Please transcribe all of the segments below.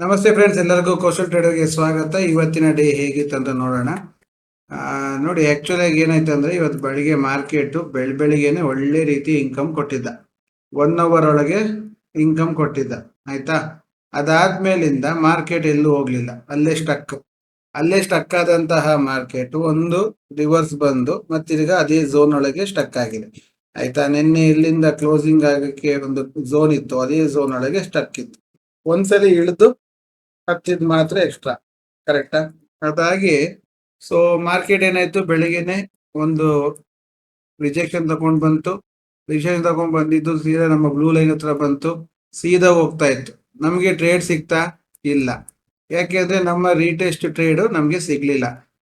ನಮಸ್ತೆ ಫ್ರೆಂಡ್ಸ್ ಎಲ್ಲರಿಗೂ ಕೌಶಲ್ ಟ್ರೇಡರ್ಗೆ ಸ್ವಾಗತ. ಇವತ್ತಿನ ಡೇ ಹೇಗಿತ್ತು ಅಂತ ನೋಡೋಣ. ನೋಡಿ ಆಕ್ಚುಲಿ ಆಗಿ ಏನಾಯ್ತು ಅಂದ್ರೆ ಇವತ್ತು ಬೆಳಿಗ್ಗೆ ಮಾರ್ಕೆಟ್ ಬೆಳ್, ಬೆಳಿಗ್ಗೆನೆ ಒಳ್ಳೆ ರೀತಿ ಇನ್ಕಮ್ ಕೊಟ್ಟಿದ್ದ. ಒನ್ ಅವರ್ ಒಳಗೆ ಇನ್ಕಮ್ ಕೊಟ್ಟಿದ್ದ. ಆಯ್ತಾ? ಅದಾದ್ಮೇಲಿಂದ ಮಾರ್ಕೆಟ್ ಎಲ್ಲೂ ಹೋಗ್ಲಿಲ್ಲ. ಅಲ್ಲೇ ಸ್ಟಕ್ ಅಲ್ಲೇ ಸ್ಟಕ್ ಆದಂತಹ ಮಾರ್ಕೆಟ್ ಒಂದು ರಿವರ್ಸ್ ಬಂದು ಮತ್ತಿರ್ಗ ಅದೇ ಝೋನ್ ಒಳಗೆ ಸ್ಟಕ್ ಆಗಿದೆ. ಆಯ್ತಾ? ನಿನ್ನೆ ಇಲ್ಲಿಂದ ಕ್ಲೋಸಿಂಗ್ ಆಗಕ್ಕೆ ಒಂದು ಝೋನ್ ಇತ್ತು. ಅದೇ ಝೋನ್ ಒಳಗೆ ಸ್ಟಕ್ ಇತ್ತು. ಒಂದ್ಸಲಿ ಇಳಿದು ಹತ್ತಿದ್ ಮಾತ್ರ ಎಕ್ಸ್ಟ್ರಾ ಕರೆಕ್ಟಾ ಅದಾಗಿ ಸೊ ಮಾರ್ಕೆಟ್ ಏನಾಯ್ತು? ಬೆಳಿಗ್ಗೆನೆ ಒಂದು ರಿಜೆಕ್ಷನ್ ತಗೊಂಡ್ ಬಂತು. ರಿಜೆಕ್ಷನ್ ತಗೊಂಡ್ ಬಂದಿದ್ದು ಸೀದಾ ನಮ್ಮ ಬ್ಲೂ ಲೈನ್ ಹತ್ರ ಬಂತು. ಸೀದಾ ಹೋಗ್ತಾ ಇತ್ತು. ನಮ್ಗೆ ಟ್ರೇಡ್ ಸಿಗ್ತಾ ಇಲ್ಲ. ಯಾಕೆಂದ್ರೆ ನಮ್ಮ ರೀಟೆಸ್ಟ್ ಟ್ರೇಡ್ ನಮ್ಗೆ ಸಿಗ್ಲಿಲ್ಲ.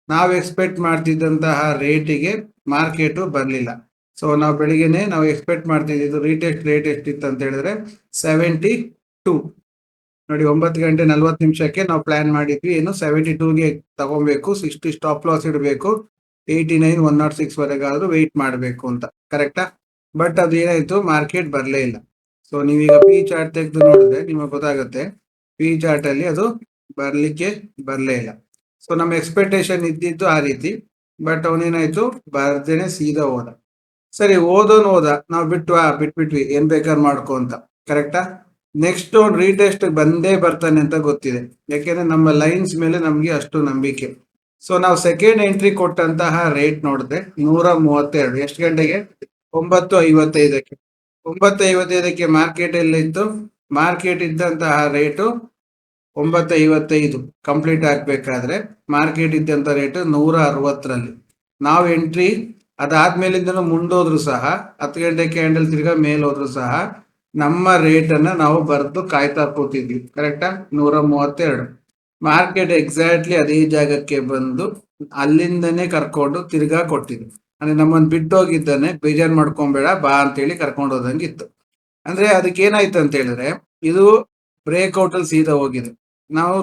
ನಾವು ಎಕ್ಸ್ಪೆಕ್ಟ್ ಮಾಡ್ತಿದ್ದಂತಹ ರೇಟಿಗೆ ಮಾರ್ಕೆಟ್ ಬರಲಿಲ್ಲ. ಸೊ ನಾವು ಬೆಳಿಗ್ಗೆನೆ ನಾವು ಎಕ್ಸ್ಪೆಕ್ಟ್ ಮಾಡ್ತಿದ್ದು ರೀಟೆಸ್ಟ್ ರೇಟ್ ಎಷ್ಟಿತ್ತು ಅಂತ ಹೇಳಿದ್ರೆ ಸೆವೆಂಟಿ ಟೂ ನೋಡಿ, ಒಂಬತ್ತು ಗಂಟೆ ನಲ್ವತ್ತು ನಿಮಿಷಕ್ಕೆ ನಾವು ಪ್ಲಾನ್ ಮಾಡಿದ್ವಿ. ಏನು ಸೆವೆಂಟಿ ಟೂಗೆ ತಗೊಬೇಕು. ಸಿಕ್ಸ್ಟಿ ಸ್ಟಾಪ್ ಲಾಸ್ ಇಡಬೇಕು. Eighty nine one nought six ವರೆಗಾದ್ರೂ wait ಮಾಡಬೇಕು ಅಂತ. ಕರೆಕ್ಟಾ ಬಟ್ ಅದು ಏನಾಯ್ತು? ಮಾರ್ಕೆಟ್ ಬರಲೇ ಇಲ್ಲ. ಸೊ ನೀವೀಗ ಪಿ ಚಾರ್ಟ್ ತೆಗೆದು ನೋಡಿದ್ರೆ ನಿಮಗೆ ಗೊತ್ತಾಗುತ್ತೆ. ಪಿ ಚಾರ್ಟ್ ಅಲ್ಲಿ ಅದು ಬರಲಿಕ್ಕೆ ಬರಲೇ ಇಲ್ಲ. ಸೊ ನಮ್ಮ ಎಕ್ಸ್ಪೆಕ್ಟೇಷನ್ ಇದ್ದಿದ್ದು ಆ ರೀತಿ. ಬಟ್ ಅವನೇನಾಯ್ತು? ಬರ್ದೇನೆ ಸೀದಾ ಹೋದ. ಸರಿ ಓದೋನು ಹೋದ. ನಾವು ಬಿಟ್ವಾ? ಬಿಟ್ಬಿಟ್ವಿ. ಏನ್ ಬೇಕಾದ್ರೆ ಮಾಡ್ಕೊ ಅಂತ. ಕರೆಕ್ಟಾ ನೆಕ್ಸ್ಟ್ ಅವ್ನು ರೀಟೆಸ್ಟ್ ಬಂದೇ ಬರ್ತಾನೆ ಅಂತ ಗೊತ್ತಿದೆ. ಯಾಕೆಂದ್ರೆ ನಮ್ಮ ಲೈನ್ಸ್ ಮೇಲೆ ನಮಗೆ ಅಷ್ಟು ನಂಬಿಕೆ. ಸೊ ನಾವು ಸೆಕೆಂಡ್ ಎಂಟ್ರಿ ಕೊಟ್ಟಂತಹ ರೇಟ್ ನೋಡಿದೆ. ನೂರ ಮೂವತ್ತೆರಡು. ಎಷ್ಟು ಗಂಟೆಗೆ? ಒಂಬತ್ತು ಐವತ್ತೈದಕ್ಕೆ. ಒಂಬತ್ತು ಐವತ್ತೈದಕ್ಕೆ ಮಾರ್ಕೆಟ್ ಎಲ್ಲಿತ್ತು ಮಾರ್ಕೆಟ್ ಇದ್ದಂತಹ ರೇಟು ಒಂಬತ್ತು ಐವತ್ತೈದು. ಕಂಪ್ಲೀಟ್ ಆಗ್ಬೇಕಾದ್ರೆ ಮಾರ್ಕೆಟ್ ಇದ್ದಂಥ ರೇಟ್ ನೂರ ಅರವತ್ತರಲ್ಲಿ. ನಾವು ಎಂಟ್ರಿ ಅದಾದ್ಮೇಲಿಂದ ಮುಂದೋದ್ರು ಸಹ, ಹತ್ತು ಗಂಟೆ ಕ್ಯಾಂಡಲ್ ತಿರ್ಗಾ ಮೇಲ್ ಹೋದ್ರು ಸಹ ನಮ್ಮ ರೇಟ್ ಅನ್ನ ನಾವು ಬರೆದು ಕಾಯ್ತಾ ಕೂತಿದ್ವಿ. ಕರೆಕ್ಟಾ ನೂರ ಮೂವತ್ತೆರಡು ಮಾರ್ಕೆಟ್ ಎಕ್ಸಾಕ್ಟ್ಲಿ ಅದೇ ಜಾಗಕ್ಕೆ ಬಂದು ಅಲ್ಲಿಂದನೇ ಕರ್ಕೊಂಡು ತಿರ್ಗಾ ಕೊಟ್ಟಿದ್ವಿ ಅಂದ್ರೆ ನಮ್ಮನ್ ಬಿಟ್ಟೋಗಿದ್ದಾನೆ ಬೇಜಾರ್ ಮಾಡ್ಕೊಂಬೇಡ, ಬಾ ಅಂತೇಳಿ ಕರ್ಕೊಂಡು ಹೋದಂಗೆ ಇತ್ತು ಅಂದ್ರೆ ಅದಕ್ಕೆ ಏನಾಯ್ತು ಅಂತ ಹೇಳಿದ್ರೆ ಇದು ಬ್ರೇಕ್ಔಟ್ ಅಲ್ಲಿ ಸೀದಾ ಹೋಗಿದೆ. ನಾವು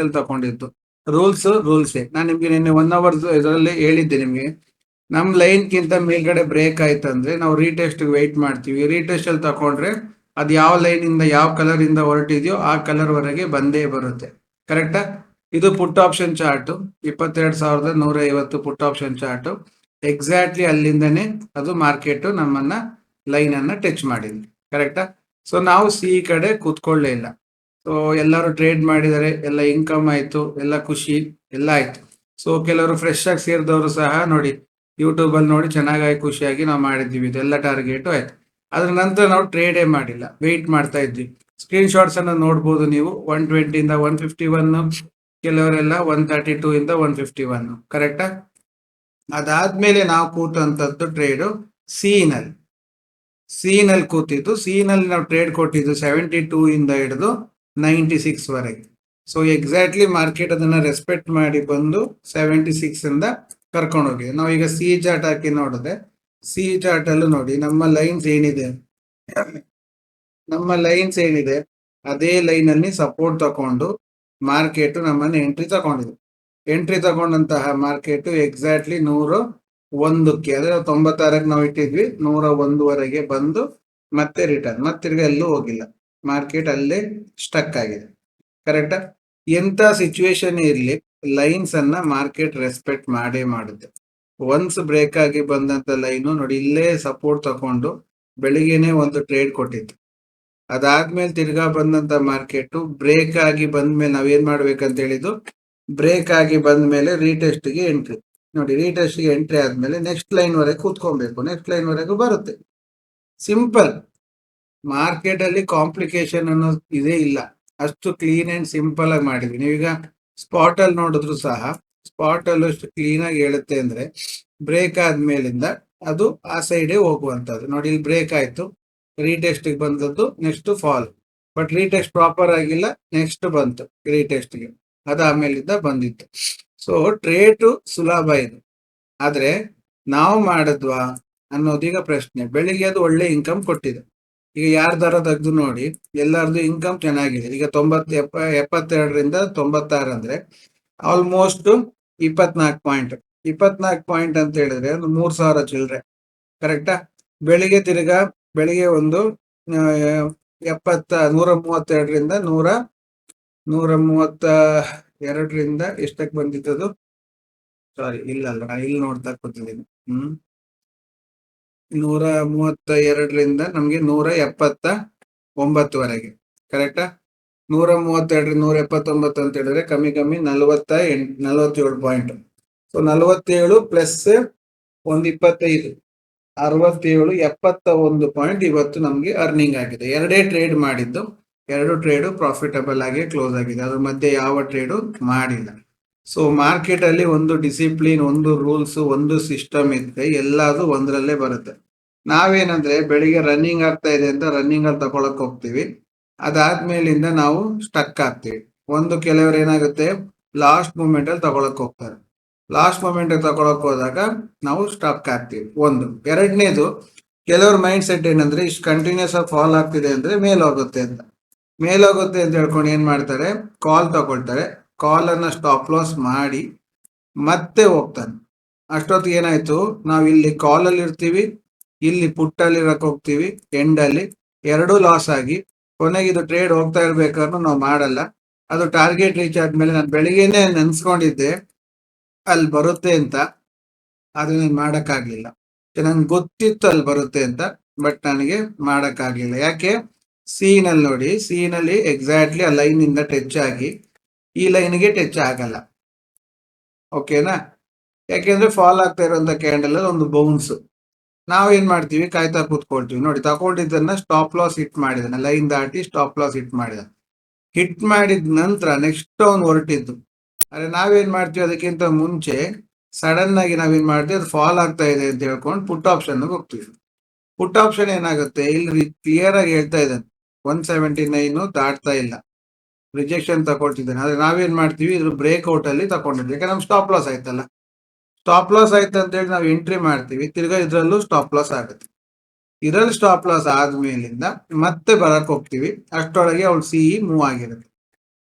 ಅಲ್ಲಿ ತಗೊಂಡಿದ್ದು. ರೂಲ್ಸ್ ರೂಲ್ಸೇ ನಾನು ನಿಮ್ಗೆ ನಿನ್ನೆ ಒನ್ ಅವರ್ ಇದರಲ್ಲಿ ಹೇಳಿದ್ದೆ ನಿಮ್ಗೆ. ನಮ್ ಲೈನ್ ಗಿಂತ ಮೇಲ್ಗಡೆ ಬ್ರೇಕ್ ಆಯ್ತು ಅಂದ್ರೆ ನಾವು ರೀಟೆಸ್ಟ್ ವೆಯ್ಟ್ ಮಾಡ್ತೀವಿ. ರೀಟೆಸ್ಟ್ ಅಲ್ಲಿ ತಕೊಂಡ್ರೆ ಅದು ಯಾವ ಲೈನ್ ಇಂದ ಯಾವ ಕಲರಿಂದ ಹೊರಟಿದೆಯೋ ಆ ಕಲರ್ ವರೆಗೆ ಬಂದೇ ಬರುತ್ತೆ. ಕರೆಕ್ಟಾ ಇದು ಪುಟ್ ಆಪ್ಷನ್ ಚಾರ್ಟ್ ಇಪ್ಪತ್ತೆರಡು ಸಾವಿರದ ನೂರ ಐವತ್ತು ಪುಟ್ ಆಪ್ಷನ್ ಚಾರ್ಟ್ ಎಕ್ಸಾಕ್ಟ್ಲಿ ಅಲ್ಲಿಂದನೇ ಅದು ಮಾರ್ಕೆಟ್ ನಮ್ಮನ್ನ ಲೈನ್ ಅನ್ನ ಟಚ್ ಮಾಡಿದ್ವಿ. ಕರೆಕ್ಟಾ ಸೊ ನಾವು ಸಿ ಕಡೆ ಕೂತ್ಕೊಳ್ಳೇ ಇಲ್ಲ. ಸೊ ಎಲ್ಲರೂ ಟ್ರೇಡ್ ಮಾಡಿದರೆ ಎಲ್ಲ ಇನ್ಕಮ್ ಆಯ್ತು, ಎಲ್ಲ ಖುಷಿ, ಎಲ್ಲ ಆಯ್ತು. ಸೊ ಕೆಲವರು ಫ್ರೆಶ್ ಆಗಿ ಸೇರಿದವರು ಸಹ ನೋಡಿ ಯೂಟ್ಯೂಬ್ ಅಲ್ಲಿ ನೋಡಿ ಚೆನ್ನಾಗಿ ಖುಷಿಯಾಗಿ ನಾವು ಮಾಡಿದ್ವಿ ಇದೆಲ್ಲ ಟಾರ್ಗೆಟ್ ಆಯ್ತು. ಅದ್ರ ನಂತರ ನಾವು ಟ್ರೇಡೇ ಮಾಡಿಲ್ಲ. ವೆಯ್ಟ್ ಮಾಡ್ತಾ ಇದ್ವಿ. ಸ್ಕ್ರೀನ್ ಶಾಟ್ಸ್ ಅನ್ನ ನೋಡ್ಬೋದು ನೀವು. ಒನ್ ಟ್ವೆಂಟಿಯಿಂದ ಒನ್ ಫಿಫ್ಟಿ ಒನ್ ಕೆಲವರೆಲ್ಲ ಒನ್ ತರ್ಟಿ ಟೂ ಇಂದ ಒನ್ ಫಿಫ್ಟಿ ಒನ್ ಕರೆಕ್ಟಾ ಅದಾದ್ಮೇಲೆ ನಾವು ಕೂತಂತದ್ದು ಟ್ರೇಡು ಸೀನಲ್ಲಿ ಸೀನಲ್ಲಿ ಕೂತಿದ್ದು. ಸೀನಲ್ಲಿ ನಾವು ಟ್ರೇಡ್ ಕೊಟ್ಟಿದ್ದು ಸೆವೆಂಟಿ ಟೂ ಇಂದ ಹಿಡಿದು ನೈಂಟಿ ಸಿಕ್ಸ್ ವರೆಗೆ. ಸೊ ಎಕ್ಸಾಕ್ಟ್ಲಿ ಮಾರ್ಕೆಟ್ ಅದನ್ನ ರೆಸ್ಪೆಕ್ಟ್ ಮಾಡಿ ಬಂದು ಸೆವೆಂಟಿ ಸಿಕ್ಸ್ ಇಂದ ಕರ್ಕೊಂಡು ಹೋಗಿ ನಾವು ಈಗ ಸಿ ಚಾರ್ಟ್ ಹಾಕಿ ನೋಡಿದ್ರೆ ಸಿ ಚಾರ್ಟ್ ಅಲ್ಲೂ ನೋಡಿ, ನಮ್ಮ ಲೈನ್ಸ್ ಏನಿದೆ? ನಮ್ಮ ಲೈನ್ಸ್ ಏನಿದೆ? ಅದೇ ಲೈನ್ ಅಲ್ಲಿ ಸಪೋರ್ಟ್ ತಕೊಂಡು ಮಾರ್ಕೆಟ್ ನಮ್ಮನ್ನ ಎಂಟ್ರಿ ತಗೊಂಡಿದೆ. ಎಂಟ್ರಿ ತಗೊಂಡಂತಹ ಮಾರ್ಕೆಟ್ ಎಕ್ಸಾಕ್ಟ್ಲಿ ನೂರು ಒಂದಕ್ಕೆ, ಅಂದ್ರೆ ತೊಂಬತ್ತಾರಕ್ಕೆ ನಾವು ಇಟ್ಟಿದ್ವಿ, ನೂರ ಒಂದುವರೆಗೆ ಬಂದು ಮತ್ತೆ ರಿಟರ್ನ್ ಮತ್ತೆ ಎಲ್ಲೂ ಹೋಗಿಲ್ಲ. ಮಾರ್ಕೆಟ್ ಅಲ್ಲೇ ಸ್ಟಕ್ ಆಗಿದೆ. ಕರೆಕ್ಟಾ ಎಂತ ಸಿಚುವೇಶನ್ ಇರ್ಲಿ ಲೈನ್ಸ್ ಅನ್ನ ಮಾರ್ಕೆಟ್ ರೆಸ್ಪೆಕ್ಟ್ ಮಾಡೇ ಮಾಡುತ್ತೆ. ಒನ್ಸ್ ಬ್ರೇಕ್ ಆಗಿ ಬಂದಂತ ಲೈನು ನೋಡಿ, ಇಲ್ಲೇ ಸಪೋರ್ಟ್ ತಕೊಂಡು ಬೆಳಿಗ್ಗೆನೆ ಒಂದು ಟ್ರೇಡ್ ಕೊಟ್ಟಿತ್ತು ಅದಾದ್ಮೇಲೆ ತಿರ್ಗಾ ಬಂದಂತ ಮಾರ್ಕೆಟ್ ಬ್ರೇಕ್ ಆಗಿ ಬಂದ್ಮೇಲೆ ನಾವೇನ್ ಮಾಡ್ಬೇಕಂತ ಹೇಳಿದ್ದು ಬ್ರೇಕ್ ಆಗಿ ಬಂದ್ಮೇಲೆ ರೀಟೆಸ್ಟ್ಗೆ ಎಂಟ್ರಿ ನೋಡಿ ರೀಟೆಸ್ಟ್ಗೆ ಎಂಟ್ರಿ ಆದ್ಮೇಲೆ ನೆಕ್ಸ್ಟ್ ಲೈನ್ ವರೆಗೆ ಕೂತ್ಕೊಬೇಕು. ನೆಕ್ಸ್ಟ್ ಲೈನ್ ವರೆಗೂ ಬರುತ್ತೆ. ಸಿಂಪಲ್ ಮಾರ್ಕೆಟ್ ಅಲ್ಲಿ ಕಾಂಪ್ಲಿಕೇಶನ್ ಅನ್ನೋದು ಇದೇ ಇಲ್ಲ. ಅಷ್ಟು ಕ್ಲೀನ್ ಅಂಡ್ ಸಿಂಪಲ್ ಆಗಿ ಮಾಡಿದ್ವಿ. ನೀವೀಗ ಸ್ಪಾಟ್ ಅಲ್ಲಿ ನೋಡಿದ್ರು ಸಹ ಸ್ಪಾಟ್ ಅಲ್ಲಿ ಅಷ್ಟು ಕ್ಲೀನ್ ಆಗಿ ಹೇಳುತ್ತೆ ಅಂದ್ರೆ ಬ್ರೇಕ್ ಆದ್ಮೇಲಿಂದ ಅದು ಆ ಸೈಡೇ ಹೋಗುವಂತದ್ದು ನೋಡಿ, ಇಲ್ಲಿ ಬ್ರೇಕ್ ಆಯ್ತು. ರೀಟೆಸ್ಟ್ಗೆ ಬಂದದ್ದು next fall but retest proper ಆಗಿಲ್ಲ ನೆಕ್ಸ್ಟ್ ಬಂತು ರೀಟೆಸ್ಟ್ಗೆ. ಅದಾದ್ಮೇಲಿಂದ ಬಂದಿತ್ತು. ಸೊ ಟ್ರೇಟ್ ಸುಲಭ ಇದು. ಆದ್ರೆ ನಾವು ಮಾಡಿದ್ವಾ ಅನ್ನೋದೀಗ ಪ್ರಶ್ನೆ. ಬೆಳಿಗ್ಗೆ ಅದು ಒಳ್ಳೆ ಇನ್ಕಮ್ ಕೊಟ್ಟಿದೆ. ಈಗ ಯಾರ್ದಾರ ತೆಗೆದು ನೋಡಿ, ಎಲ್ಲರದು ಇನ್ಕಮ್ ಚೆನ್ನಾಗಿದೆ. ಈಗ ತೊಂಬತ್, ಎಪ್ಪ, ಎಪ್ಪತ್ತೆರಡರಿಂದ ತೊಂಬತ್ತಾರು ಅಂದ್ರೆ ಆಲ್ಮೋಸ್ಟ್ ಇಪ್ಪತ್ನಾಲ್ಕು ಪಾಯಿಂಟ್ ಇಪ್ಪತ್ನಾಲ್ಕು ಪಾಯಿಂಟ್ ಅಂತ ಹೇಳಿದ್ರೆ ಒಂದು ಮೂರ್ ಸಾವಿರ ಚಿಲ್ಲರೆ ಕರೆಕ್ಟಾ ಬೆಳಿಗ್ಗೆ ತಿರ್ಗಾ, ಬೆಳಿಗ್ಗೆ ಒಂದು ಎಪ್ಪತ್ತ, ನೂರ ಮೂವತ್ತೆರಡರಿಂದ ನೂರ ನೂರ ಮೂವತ್ತ ಎರಡರಿಂದ ಎಷ್ಟಕ್ಕೆ ಬಂದಿದ್ದದು ಸಾರಿ ಇಲ್ಲ ಅಲ್ಲ ನಾನು ಇಲ್ಲಿ ನೋಡ್ತಾ ಕೂತಿದ್ದೀನಿ. ಹ್ಮ್. ನೂರ ಮೂವತ್ತ ಎರಡರಿಂದ ನಮ್ಗೆ ನೂರ ಎಪ್ಪತ್ತ ಒಂಬತ್ತುವರೆಗೆ ಕರೆಕ್ಟಾ ನೂರ ಮೂವತ್ತೆರಡರಿಂದ ನೂರ ಎಪ್ಪತ್ತೊಂಬತ್ತು ಅಂತ ಹೇಳಿದ್ರೆ ಕಮ್ಮಿ ಕಮ್ಮಿ ನಲವತ್ತ ಎಂಟು ನಲವತ್ತೇಳು ಪಾಯಿಂಟ್ ಸೊ ನಲವತ್ತೇಳು ಪ್ಲಸ್ ಒಂದು ಇಪ್ಪತ್ತೈದು ಅರವತ್ತೇಳು ಎಪ್ಪತ್ತ ಒಂದು ಪಾಯಿಂಟ್ ಇವತ್ತು ನಮ್ಗೆ ಅರ್ನಿಂಗ್ ಆಗಿದೆ. ಎರಡೇ ಟ್ರೇಡ್ ಮಾಡಿದ್ದು, ಎರಡು ಟ್ರೇಡು ಪ್ರಾಫಿಟಬಲ್ ಆಗಿ ಕ್ಲೋಸ್ ಆಗಿದೆ. ಅದ್ರ ಮಧ್ಯೆ ಯಾವ ಟ್ರೇಡು ಮಾಡಿಲ್ಲ. ಸೊ ಮಾರ್ಕೆಟ್ ಅಲ್ಲಿ ಒಂದು ಡಿಸಿಪ್ಲಿನ್ ಒಂದು ರೂಲ್ಸ್ ಒಂದು ಸಿಸ್ಟಮ್ ಇದ್ರೆ ಎಲ್ಲದು ಒಂದರಲ್ಲೇ ಬರುತ್ತೆ. ನಾವೇನಂದ್ರೆ ಬೆಳಿಗ್ಗೆ ರನ್ನಿಂಗ್ ಆಗ್ತಾ ಇದೆ ಅಂತ ರನ್ನಿಂಗ್ ಅಲ್ಲಿ ತಗೊಳಕ್ ಹೋಗ್ತೀವಿ. ಅದಾದ್ಮೇಲಿಂದ ನಾವು ಸ್ಟಕ್ ಆಗ್ತೀವಿ. ಒಂದು ಕೆಲವರು ಏನಾಗುತ್ತೆ? ಲಾಸ್ಟ್ ಮೂಮೆಂಟ್ ಅಲ್ಲಿ ತಗೊಳಕ್ ಹೋಗ್ತಾರೆ. ಲಾಸ್ಟ್ ಮೂಮೆಂಟ್ ತಗೊಳಕ್ ಹೋದಾಗ ನಾವು ಸ್ಟಾಪ್ ಆಗ್ತೀವಿ. ಒಂದು. ಎರಡನೇದು, ಕೆಲವ್ರ ಮೈಂಡ್ ಸೆಟ್ ಏನಂದ್ರೆ ಇಷ್ಟು ಕಂಟಿನ್ಯೂಸ್ ಆಗಿ ಫಾಲ್ ಆಗ್ತಿದೆ ಅಂದ್ರೆ ಮೇಲೋಗುತ್ತೆ ಅಂತ. ಮೇಲೋಗುತ್ತೆ ಅಂತ ಹೇಳ್ಕೊಂಡು ಏನ್ ಮಾಡ್ತಾರೆ? ಕಾಲ್ ತಗೊಳ್ತಾರೆ. ಕಾಲ್ ಅನ್ನ ಸ್ಟಾಪ್ ಲಾಸ್ ಮಾಡಿ ಮತ್ತೆ ಹೋಗ್ತಾನೆ. ಅಷ್ಟೊತ್ತಿಗೆ ಏನಾಯ್ತು? ನಾವು ಇಲ್ಲಿ ಕಾಲಲ್ಲಿ ಇರ್ತೀವಿ, ಇಲ್ಲಿ ಪುಟ್ಟಲ್ಲಿ ಅಲ್ಲಿ ಇರಕ್ ಹೋಗ್ತೀವಿ ಎಂಡ್ ಅಲ್ಲಿ ಎರಡೂ ಲಾಸ್ ಆಗಿ ಕೊನೆಗೆ ಇದು ಟ್ರೇಡ್ ಹೋಗ್ತಾ ಇರ್ಬೇಕಾದ್ರೂ ನಾವು ಮಾಡಲ್ಲ. ಅದು ಟಾರ್ಗೆಟ್ ರೀಚ್ ಆದ್ಮೇಲೆ ನಾನು ಬೆಳಿಗ್ಗೆನೆ ನೆನ್ಸ್ಕೊಂಡಿದ್ದೆ, ಅಲ್ಲಿ ಬರುತ್ತೆ ಅಂತ. ಅದು ನಾನು ಮಾಡಕ್ಕಾಗ್ಲಿಲ್ಲ. ನಂಗೆ ಗೊತ್ತಿತ್ತು ಅಲ್ಲಿ ಬರುತ್ತೆ ಅಂತ ಬಟ್ ನನಗೆ ಮಾಡಕ್ಕಾಗ್ಲಿಲ್ಲ. ಯಾಕೆ? ಸೀನಲ್ಲಿ ನೋಡಿ ಸೀನಲ್ಲಿ ಎಕ್ಸಾಕ್ಟ್ಲಿ ಆ ಲೈನ್ ಇಂದ ಟಚ್ ಆಗಿ ಈ ಲೈನ್ಗೆ ಟಚ್ ಆಗಲ್ಲ. ಓಕೆನಾ ಯಾಕೆಂದ್ರೆ ಫಾಲ್ ಆಗ್ತಾ ಇರುವಂತ ಕ್ಯಾಂಡಲ್ ಅಲ್ಲಿ ಒಂದು ಬೌನ್ಸ್ ನಾವೇನ್ ಮಾಡ್ತೀವಿ? ಕಾಯ್ತಾ ಕೂತ್ಕೊಳ್ತೀವಿ. ನೋಡಿ, ತಗೊಂಡಿದ್ದನ್ನ ಸ್ಟಾಪ್ ಲಾಸ್ ಹಿಟ್ ಮಾಡಿದಾನೆ. ಲೈನ್ ದಾಟಿ ಸ್ಟಾಪ್ ಲಾಸ್ ಹಿಟ್ ಮಾಡಿದ ಹಿಟ್ ಮಾಡಿದ ನಂತರ ನೆಕ್ಸ್ಟ್ ಅವ್ನು ಹೊರಟಿದ್ದು. ಅರೆ, ನಾವೇನ್ ಮಾಡ್ತೀವಿ? ಅದಕ್ಕಿಂತ ಮುಂಚೆ ಸಡನ್ ಆಗಿ ನಾವೇನ್ ಮಾಡ್ತೀವಿ? ಅದು ಫಾಲ್ ಆಗ್ತಾ ಇದೆ ಅಂತ ಹೇಳ್ಕೊಂಡು ಪುಟ್ ಆಪ್ಷನ್ ಹೋಗ್ತೀವಿ. ಪುಟ್ ಆಪ್ಷನ್ ಏನಾಗುತ್ತೆ? ಇಲ್ಲಿ ಕ್ಲಿಯರ್ ಆಗಿ ಹೇಳ್ತಾ ಇದ್ದಾನೆ. ಒನ್ ಸೆವೆಂಟಿ ನೈನ್ ದಾಟ್ತಾ ಇಲ್ಲ. ರಿಜೆಕ್ಷನ್ ತಗೊಳ್ತಿದ್ದಾನೆ. ಆದ್ರೆ ನಾವೇನ್ ಮಾಡ್ತೀವಿ? ಇದ್ರ ಬ್ರೇಕ್ ಔಟ್ ಅಲ್ಲಿ ತಗೊಂಡಿದ್ವಿ. ಯಾಕಂದ್ರೆ ನಮ್ ಸ್ಟಾಪ್ ಲಾಸ್ ಆಯ್ತಲ್ಲ. ಸ್ಟಾಪ್ ಲಾಸ್ ಆಯ್ತು ಅಂತ ಹೇಳಿ ನಾವು ಎಂಟ್ರಿ ಮಾಡ್ತೀವಿ. ತಿರ್ಗಾ ಇದ್ರಲ್ಲೂ ಸ್ಟಾಪ್ ಲಾಸ್ ಆಗುತ್ತೆ. ಇದ್ರಲ್ಲಿ ಸ್ಟಾಪ್ ಲಾಸ್ ಆದ್ಮೇಲಿಂದ ಮತ್ತೆ ಬರಕ್ ಹೋಗ್ತೀವಿ. ಅಷ್ಟೊಳಗೆ ಅವ್ಳು ಸಿಇ ಮೂವ್ ಆಗಿರುತ್ತೆ.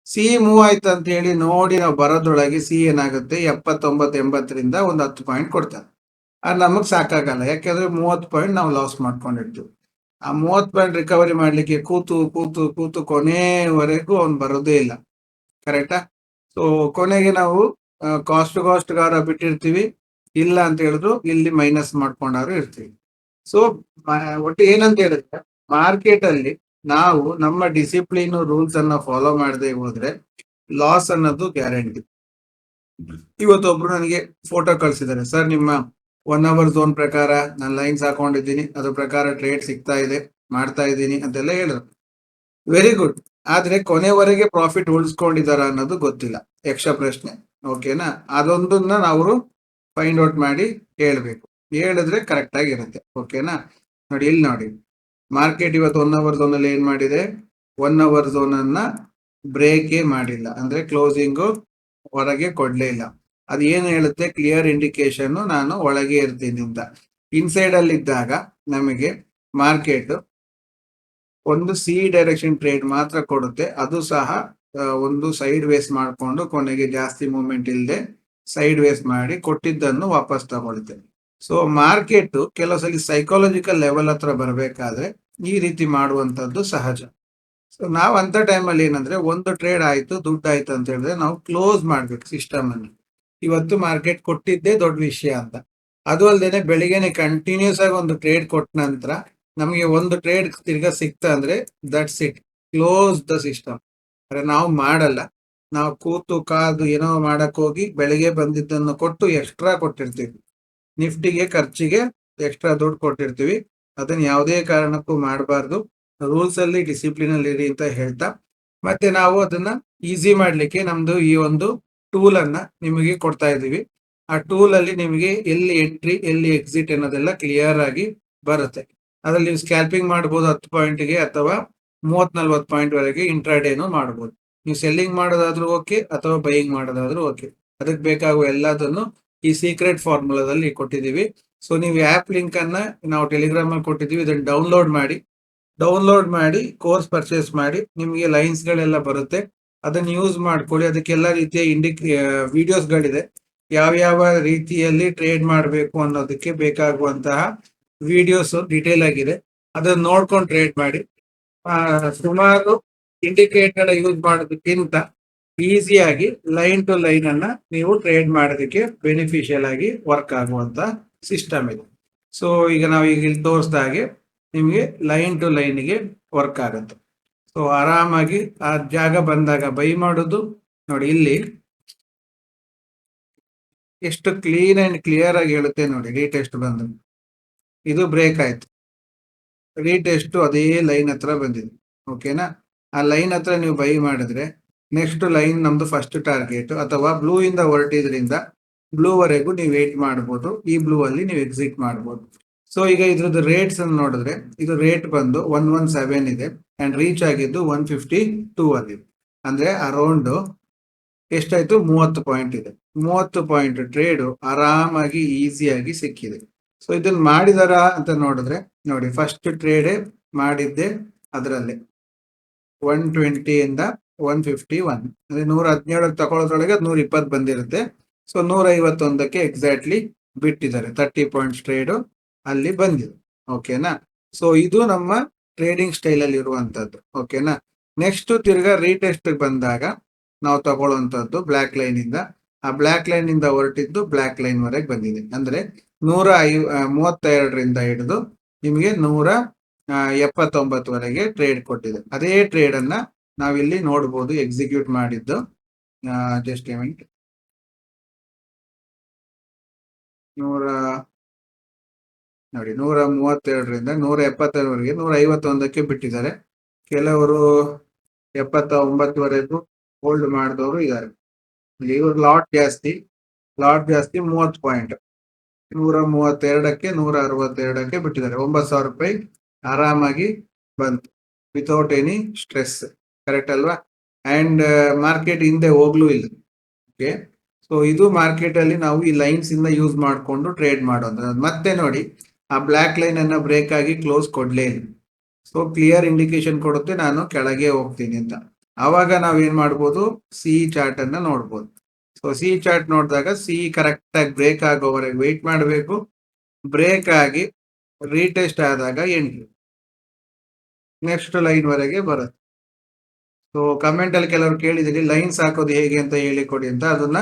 ಸಿಇ ಮೂವ್ ಆಯ್ತು ಅಂತ ಹೇಳಿ ನೋಡಿ ನಾವು ಬರೋದ್ರೊಳಗೆ ಸಿ ಏನಾಗುತ್ತೆ? ಎಪ್ಪತ್ತೊಂಬತ್ತು ಎಂಬತ್ತರಿಂದ ಒಂದು ಹತ್ತು ಪಾಯಿಂಟ್ ಕೊಡ್ತಾರೆ ಅದು ನಮಗ್ ಸಾಕಾಗಲ್ಲ. ಯಾಕೆಂದ್ರೆ ಮೂವತ್ತು ಪಾಯಿಂಟ್ ನಾವು ಲಾಸ್ ಮಾಡ್ಕೊಂಡಿರ್ತೀವಿ ಆ ಮೂವತ್ ಪಾಯಿಂಟ್ ರಿಕವರಿ ಮಾಡ್ಲಿಕ್ಕೆ ಕೂತು ಕೂತು ಕೂತು ಕೊನೆವರೆಗೂ ಅವ್ನು ಬರೋದೇ ಇಲ್ಲ. ಕರೆಕ್ಟಾ ಸೊ ಕೊನೆಗೆ ನಾವು ಕಾಸ್ಟ್ ಕಾಸ್ಟ್ ಗಾರ ಬಿಟ್ಟಿರ್ತೀವಿ. ಇಲ್ಲ ಅಂತ ಹೇಳಿದ್ರು ಇಲ್ಲಿ ಮೈನಸ್ ಮಾಡ್ಕೊಂಡಾರು ಇರ್ತೀವಿ. ಸೊ ಒಟ್ಟು ಏನಂತ ಹೇಳಿದ್ರೆ ಮಾರ್ಕೆಟ್ ಅಲ್ಲಿ ನಾವು ನಮ್ಮ ಡಿಸಿಪ್ಲಿನ್ ರೂಲ್ಸ್ ಅನ್ನ ಫಾಲೋ ಮಾಡದೆ ಹೋದ್ರೆ ಲಾಸ್ ಅನ್ನೋದು ಗ್ಯಾರಂಟಿ ಇವತ್ತೊಬ್ರು ನನಗೆ ಫೋಟೋ ಕಳ್ಸಿದ್ದಾರೆ. ಸರ್, ನಿಮ್ಮ ಒನ್ ಅವರ್ ಝೋನ್ ಪ್ರಕಾರ ನಾನು ಲೈನ್ಸ್ ಹಾಕೊಂಡಿದ್ದೀನಿ. ಅದ್ರ ಪ್ರಕಾರ ಟ್ರೇಡ್ ಸಿಗ್ತಾ ಇದೆ, ಮಾಡ್ತಾ ಇದ್ದೀನಿ ಅಂತೆಲ್ಲ ಹೇಳಿದ್ರು. ವೆರಿ ಗುಡ್ ಆದ್ರೆ ಕೊನೆವರೆಗೆ ಪ್ರಾಫಿಟ್ ಉಳಿಸ್ಕೊಂಡಿದಾರ ಅನ್ನೋದು ಗೊತ್ತಿಲ್ಲ. ಯಕ್ಷ ಪ್ರಶ್ನೆ. ಓಕೆನಾ ಅದೊಂದನ್ನ ನಾವು ಫೈಂಡ್ ಔಟ್ ಮಾಡಿ ಹೇಳ್ಬೇಕು. ಹೇಳಿದ್ರೆ ಕರೆಕ್ಟ್ ಆಗಿರುತ್ತೆ. ಓಕೆನಾ ನೋಡಿ, ಇಲ್ಲಿ ನೋಡಿ. ಮಾರ್ಕೆಟ್ ಇವತ್ತು ಒನ್ ಅವರ್ ಝೋನ್ ಅಲ್ಲಿ ಏನ್ ಮಾಡಿದೆ? ಒನ್ ಅವರ್ ಝೋನ್ ಅನ್ನ ಬ್ರೇಕೇ ಮಾಡಿಲ್ಲ. ಅಂದ್ರೆ ಕ್ಲೋಸಿಂಗು ಹೊರಗೆ ಕೊಡ್ಲೇ ಇಲ್ಲ. ಅದು ಏನು ಹೇಳುತ್ತೆ? ಕ್ಲಿಯರ್ ಇಂಡಿಕೇಶನ್ ನಾನು ಒಳಗೆ ಇರ್ತೀನಿ ಅಂತ. ಇನ್ಸೈಡ್ ಅಲ್ಲಿ ಇದ್ದಾಗ ನಮಗೆ ಮಾರ್ಕೆಟ್ ಒಂದು ಸಿ ಡೈರೆಕ್ಷನ್ ಟ್ರೇಡ್ ಮಾತ್ರ ಕೊಡುತ್ತೆ. ಅದು ಸಹ ಒಂದು ಸೈಡ್ ವೇಸ್ ಮಾಡಿಕೊಂಡು ಕೊನೆಗೆ ಜಾಸ್ತಿ ಮೂವ್ಮೆಂಟ್ ಇಲ್ಲದೆ ಸೈಡ್ ವೇಸ್ ಮಾಡಿ ಕೊಟ್ಟಿದ್ದನ್ನು ವಾಪಸ್ ತಗೊಳುತ್ತೆ ಸೊ ಮಾರ್ಕೆಟ್ ಕೆಲವು ಸಲ ಸೈಕಾಲಜಿಕಲ್ ಲೆವೆಲ್ ಹತ್ರ ಬರಬೇಕಾದ್ರೆ ಈ ರೀತಿ ಮಾಡುವಂತದ್ದು ಸಹಜ. ಸೊ ನಾವು ಅಂತ ಟೈಮಲ್ಲಿ ಏನಂದ್ರೆ ಒಂದು ಟ್ರೇಡ್ ಆಯ್ತು, ದುಡ್ಡು ಆಯ್ತು ಅಂತ ಹೇಳಿದ್ರೆ ನಾವು ಕ್ಲೋಸ್ ಮಾಡ್ಬೇಕು ಸಿಸ್ಟಮ್ ಅನ್ನು. ಇವತ್ತು ಮಾರ್ಕೆಟ್ ಕೊಟ್ಟಿದ್ದೇ ದೊಡ್ಡ ವಿಷಯ ಅಂತ. ಅದು ಅಲ್ಲದೆ ಬೆಳಿಗ್ಗೆನೆ ಕಂಟಿನ್ಯೂಸ್ ಆಗಿ ಒಂದು ಟ್ರೇಡ್ ಕೊಟ್ಟ ನಂತರ ನಮಗೆ ಒಂದು ಟ್ರೇಡ್ ತಿರ್ಗಾ ಸಿಕ್ತ ಅಂದ್ರೆ that's it close the system ಅಂದ್ರೆ ನಾವು ಮಾಡಲ್ಲ. ನಾವು ಕೂತು ಕಾದು ಏನೋ ಮಾಡಕ್ ಹೋಗಿ ಬೆಳಿಗ್ಗೆ ಬಂದಿದ್ದನ್ನು ಕೊಟ್ಟು ಎಕ್ಸ್ಟ್ರಾ ಕೊಟ್ಟಿರ್ತೀವಿ. ನಿಫ್ಟಿಗೆ, ಖರ್ಚಿಗೆ ಎಕ್ಸ್ಟ್ರಾ ದುಡ್ಡು ಕೊಟ್ಟಿರ್ತೀವಿ. ಅದನ್ನ ಯಾವುದೇ ಕಾರಣಕ್ಕೂ ಮಾಡಬಾರ್ದು. ರೂಲ್ಸ್ ಅಲ್ಲಿ ಡಿಸಿಪ್ಲಿನ್ ಅಲ್ಲಿ ಇರಿ ಅಂತ ಹೇಳ್ತಾ. ಮತ್ತೆ ನಾವು ಅದನ್ನ ಈಸಿ ಮಾಡ್ಲಿಕ್ಕೆ ನಮ್ದು ಈ ಒಂದು ಟೂಲ್ ಅನ್ನ ನಿಮಗೆ ಕೊಡ್ತಾ ಇದ್ದೀವಿ. ಆ ಟೂಲ್ ಅಲ್ಲಿ ನಿಮಗೆ ಎಲ್ಲಿ ಎಂಟ್ರಿ ಎಲ್ಲಿ ಎಕ್ಸಿಟ್ ಅನ್ನೋದೆಲ್ಲ ಕ್ಲಿಯರ್ ಆಗಿ ಬರುತ್ತೆ. ಅದ್ರಲ್ಲಿ ನೀವು ಸ್ಕ್ಯಾಲ್ಪಿಂಗ್ ಮಾಡಬಹುದು ಹತ್ತು ಪಾಯಿಂಟ್ಗೆ ಅಥವಾ ಮೂವತ್ ನಲ್ವತ್ ಪಾಯಿಂಟ್ ವರೆಗೆ ಇಂಟ್ರಾಡೇನು ಮಾಡಬಹುದು ನೀವು ಸೆಲ್ಲಿಂಗ್ ಮಾಡೋದಾದ್ರೂ ಓಕೆ ಅಥವಾ ಬೈಯಿಂಗ್ ಮಾಡೋದಾದ್ರೂ ಓಕೆ ಅದಕ್ಕೆ ಬೇಕಾಗುವ ಎಲ್ಲದನ್ನು ಈ ಸೀಕ್ರೆಟ್ ಫಾರ್ಮುಲಾದಲ್ಲಿ ಕೊಟ್ಟಿದ್ದೀವಿ. ಸೊ ನೀವು ಆ್ಯಪ್ ಲಿಂಕ್ ಅನ್ನ ನಾವು ಟೆಲಿಗ್ರಾಮ್ ಅಲ್ಲಿ ಕೊಟ್ಟಿದ್ದೀವಿ. ಇದನ್ನು ಡೌನ್ಲೋಡ್ ಮಾಡಿ ಡೌನ್ಲೋಡ್ ಮಾಡಿ ಕೋರ್ಸ್ ಪರ್ಚೇಸ್ ಮಾಡಿ ನಿಮಗೆ ಲೈನ್ಸ್ ಗಳೆಲ್ಲ ಬರುತ್ತೆ. ಅದನ್ನ ಯೂಸ್ ಮಾಡ್ಕೊಳ್ಳಿ. ಅದಕ್ಕೆಲ್ಲ ರೀತಿಯ ಇಂಡಿಕ್ ವಿಡಿಯೋಸ್ಗಳಿದೆ ಯಾವ ಯಾವ ರೀತಿಯಲ್ಲಿ ಟ್ರೇಡ್ ಮಾಡಬೇಕು ಅನ್ನೋದಕ್ಕೆ ಬೇಕಾಗುವಂತಹ ವಿಡಿಯೋಸ್ ಡಿಟೇಲ್ ಆಗಿದೆ. ಅದನ್ನ ನೋಡ್ಕೊಂಡು ಟ್ರೇಡ್ ಮಾಡಿ. ಸುಮಾರು ಇಂಡಿಕೇಟರ್ ಯೂಸ್ ಮಾಡೋದಕ್ಕಿಂತ ಈಸಿಯಾಗಿ ಲೈನ್ ಟು ಲೈನ್ ಅನ್ನ ನೀವು ಟ್ರೇಡ್ ಮಾಡೋದಕ್ಕೆ ಬೆನಿಫಿಷಿಯಲ್ ಆಗಿ ವರ್ಕ್ ಆಗುವಂತ ಸಿಸ್ಟಮ್ ಇದೆ. ಸೊ ಈಗ ನಾವು ಈಗ ಇಲ್ಲಿ ತೋರಿಸಿದ ಹಾಗೆ ನಿಮಗೆ ಲೈನ್ ಟು ಲೈನ್ಗೆ ವರ್ಕ್ ಆಗುತ್ತೆ. ಸೊ ಆರಾಮಾಗಿ ಆ ಜಾಗ ಬಂದಾಗ ಬೈ ಮಾಡೋದು. ನೋಡಿ ಇಲ್ಲಿ. ಎಷ್ಟು ಕ್ಲೀನ್ ಅಂಡ್ ಕ್ಲಿಯರ್ ಆಗಿ ಹೇಳುತ್ತೆ ನೋಡಿ ರೀಟೆಸ್ಟ್ ಬಂದು. ಇದು ಬ್ರೇಕ್ ಆಯ್ತು. ರೀಟೆಸ್ಟ್ ಅದೇ ಲೈನ್ ಹತ್ರ ಬಂದಿದೆ. ಓಕೆನಾ ಆ ಲೈನ್ ಹತ್ರ ನೀವು ಬೈ ಮಾಡಿದ್ರೆ ನೆಕ್ಸ್ಟ್ ಲೈನ್ ನಮ್ದು ಫಸ್ಟ್ ಟಾರ್ಗೆಟ್ ಅಥವಾ ಬ್ಲೂ ಇಂದ ಹೊರಟಿದ್ರಿಂದ ಬ್ಲೂವರೆಗೂ ನೀವು ವೇಟ್ ಮಾಡ್ಬೋದು. ಈ ಬ್ಲೂ ಅಲ್ಲಿ ನೀವು ಎಕ್ಸಿಟ್ ಮಾಡ್ಬೋದು. ಸೊ ಈಗ ಇದ್ರದ್ದು ರೇಟ್ಸ್ ಅನ್ನು ನೋಡಿದ್ರೆ, ಇದು ರೇಟ್ ಬಂದು ಒನ್ ಒನ್ ಸೆವೆನ್ ಇದೆ. ಅಂಡ್ ರೀಚ್ ಆಗಿದ್ದು ಒನ್ ಫಿಫ್ಟಿ ಟೂ ಅಲ್ಲಿ ಅಂದ್ರೆ ಅರೌಂಡ್ ಎಷ್ಟಾಯ್ತು? ಮೂವತ್ತು ಪಾಯಿಂಟ್ ಇದೆ. ಮೂವತ್ತು ಪಾಯಿಂಟ್ ಟ್ರೇಡ್ ಆರಾಮಾಗಿ ಈಸಿಯಾಗಿ ಸಿಕ್ಕಿದೆ. ಸೊ ಇದನ್ನ ಮಾಡಿದಾರ ಅಂತ ನೋಡಿದ್ರೆ, ನೋಡಿ ಫಸ್ಟ್ ಟ್ರೇಡ್ ಮಾಡಿದ್ದೆ ಅದರಲ್ಲಿ. ಒನ್ ಟ್ವೆಂಟಿಯಿಂದ ಒನ್ ಫಿಫ್ಟಿ ಒನ್ ಅಂದ್ರೆ ನೂರ ಹದಿನೇಳಕ್ಕೆ ತಗೊಳ್ಳೋದ್ರೊಳಗೆ ನೂರ ಇಪ್ಪತ್ತು ಬಂದಿರುತ್ತೆ. ಸೊ ನೂರ ಐವತ್ತೊಂದಕ್ಕೆ ಎಕ್ಸಾಕ್ಟ್ಲಿ ಬಿಟ್ಟಿದ್ದಾರೆ. ತರ್ಟಿ ಪಾಯಿಂಟ್ಸ್ ಟ್ರೇಡು ಅಲ್ಲಿ ಬಂದಿದೆ. ಓಕೆನಾ ಸೊ ಇದು ನಮ್ಮ ಟ್ರೇಡಿಂಗ್ ಸ್ಟೈಲ್ ಅಲ್ಲಿ ಇರುವಂತದ್ದು ಓಕೆನಾ ನೆಕ್ಸ್ಟ್ ತಿರ್ಗಾ ರೀಟೆಸ್ಟ್ ಬಂದಾಗ ನಾವು ತಗೊಳ್ಳುವಂತದ್ದು ಬ್ಲಾಕ್ ಲೈನ್ ಇಂದ. ಆ ಬ್ಲಾಕ್ ಲೈನ್ ಇಂದ ಹೊರಟಿದ್ದು ಬ್ಲಾಕ್ ಲೈನ್ ವರೆಗೆ ಬಂದಿದೆ. ಅಂದ್ರೆ ನೂರ ಐ ಮೂವತ್ತೆರಡರಿಂದ ಹಿಡಿದು ನಿಮಗೆ ನೂರ ಎಪ್ಪತ್ತೊಂಬತ್ತುವರೆಗೆ ಟ್ರೇಡ್ ಕೊಟ್ಟಿದೆ. ಅದೇ ಟ್ರೇಡ್ ಅನ್ನ ನಾವಿಲ್ಲಿ ನೋಡ್ಬೋದು ಎಕ್ಸಿಕ್ಯೂಟ್ ಮಾಡಿದ್ದು. ಜಸ್ಟ್ ಎಮೆಂಟ್ ನೂರ ನೋಡಿ, ನೂರ ಮೂವತ್ತೆರಡರಿಂದ ನೂರ ಎಪ್ಪತ್ತೆರಡವರೆಗೆ ನೂರ ಐವತ್ತೊಂದಕ್ಕೆ ಬಿಟ್ಟಿದ್ದಾರೆ. ಕೆಲವರು ಎಪ್ಪತ್ತ ಒಂಬತ್ತುವರೆಗೂ ಹೋಲ್ಡ್ ಮಾಡಿದವರು ಇದ್ದಾರೆ. ಇವರು ಲಾಟ್ ಜಾಸ್ತಿ ಲಾಟ್ ಜಾಸ್ತಿ ಮೂವತ್ತು ಪಾಯಿಂಟ್ ನೂರ ಮೂವತ್ತೆರಡಕ್ಕೆ ನೂರ ಅರವತ್ತೆರಡಕ್ಕೆ ಬಿಟ್ಟಿದ್ದಾರೆ. ಒಂಬತ್ತು ಸಾವಿರ ರೂಪಾಯಿ ಆರಾಮಾಗಿ ಬಂತು ವಿತೌಟ್ ಎನಿ ಸ್ಟ್ರೆಸ್ ಕರೆಕ್ಟ್ ಅಲ್ವಾ? ಅಂಡ್ ಮಾರ್ಕೆಟ್ ಹಿಂದೆ ಹೋಗ್ಲೂ ಇಲ್ಲ. ಓಕೆ ಸೊ ಇದು ಮಾರ್ಕೆಟ್ ಅಲ್ಲಿ ನಾವು ಈ ಲೈನ್ಸ್ ಇಂದ ಯೂಸ್ ಮಾಡಿಕೊಂಡು ಟ್ರೇಡ್ ಮಾಡೋದು ಮತ್ತೆ ನೋಡಿ ಆ ಬ್ಲ್ಯಾಕ್ ಲೈನ್ ಅನ್ನ ಬ್ರೇಕ್ ಆಗಿ ಕ್ಲೋಸ್ ಕೊಡ್ಲೇ. ಇಲ್ಲ ಸೊ ಕ್ಲಿಯರ್ ಇಂಡಿಕೇಶನ್ ಕೊಡುತ್ತೆ, ನಾನು ಕೆಳಗೆ ಹೋಗ್ತೀನಿ ಅಂತ. ಆವಾಗ ನಾವು ಏನ್ ಮಾಡ್ಬೋದು? ಸಿ ಚಾರ್ಟ್ ಅನ್ನ ನೋಡ್ಬೋದು. ಸೊ ಸಿ ಚಾರ್ಟ್ ನೋಡಿದಾಗ ಸಿ ಕರೆಕ್ಟ್ ಆಗಿ ಬ್ರೇಕ್ ಆಗೋವರೆಗೆ ವೇಟ್ ಮಾಡಬೇಕು. ಬ್ರೇಕ್ ಆಗಿ ರೀಟೆಸ್ಟ್ ಆದಾಗ ಎಂಟ್ರಿ ನೆಕ್ಸ್ಟ್ ಲೈನ್ ವರೆಗೆ ಬರುತ್ತೆ. ಸೊ ಕಮೆಂಟ್ ಅಲ್ಲಿ ಕೆಲವರು ಕೇಳಿದಿರಿ ಲೈನ್ಸ್ ಹಾಕೋದು ಹೇಗೆ ಅಂತ ಹೇಳಿ ಕೊಡಿ ಅಂತ. ಅದನ್ನ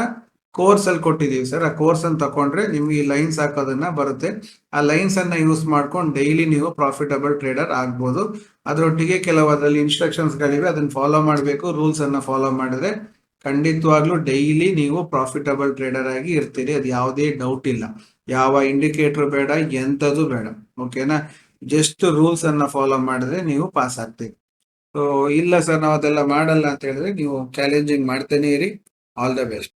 ಕೋರ್ಸ್ ಅಲ್ಲಿ ಕೊಟ್ಟಿದೀವಿ ಸರ್ ಆ ಕೋರ್ಸ್ ಅನ್ನು ತಗೊಂಡ್ರೆ ನಿಮ್ಗೆ ಈ ಲೈನ್ಸ್ ಹಾಕೋದನ್ನ ಬರುತ್ತೆ. ಆ ಲೈನ್ಸ್ ಅನ್ನ ಯೂಸ್ ಮಾಡ್ಕೊಂಡು ಡೈಲಿ ನೀವು ಪ್ರಾಫಿಟಬಲ್ ಟ್ರೇಡರ್ ಆಗ್ಬೋದು. ಅದರೊಟ್ಟಿಗೆ ಕೆಲವು ಅದರಲ್ಲಿ ಇನ್ಸ್ಟ್ರಕ್ಷನ್ಸ್ ಗಳಿವೆ, ಅದನ್ನ ಫಾಲೋ ಮಾಡಬೇಕು ರೂಲ್ಸ್ ಅನ್ನ ಫಾಲೋ ಮಾಡಿದ್ರೆ ಖಂಡಿತವಾಗ್ಲೂ ಡೈಲಿ ನೀವು ಪ್ರಾಫಿಟಬಲ್ ಟ್ರೇಡರ್ ಆಗಿ ಇರ್ತೀರಿ. ಅದು ಯಾವುದೇ ಡೌಟ್ ಇಲ್ಲ. ಯಾವ ಇಂಡಿಕೇಟರ್ ಬೇಡ ಎಂಥದ್ದು ಬೇಡ. ಓಕೆನಾ ಜಸ್ಟ್ ರೂಲ್ಸ್ ಅನ್ನ ಫಾಲೋ ಮಾಡಿದ್ರೆ ನೀವು ಪಾಸ್ ಆಗ್ತೀರಿ. ಸೊ ಇಲ್ಲ ಸರ್ ನಾವು ಅದೆಲ್ಲ ಮಾಡಲ್ಲ ಅಂತ ಹೇಳಿದ್ರೆ ನೀವು ಚಾಲೆಂಜಿಂಗ್ ಮಾಡ್ತೇನೆ ಇರಿ. All the best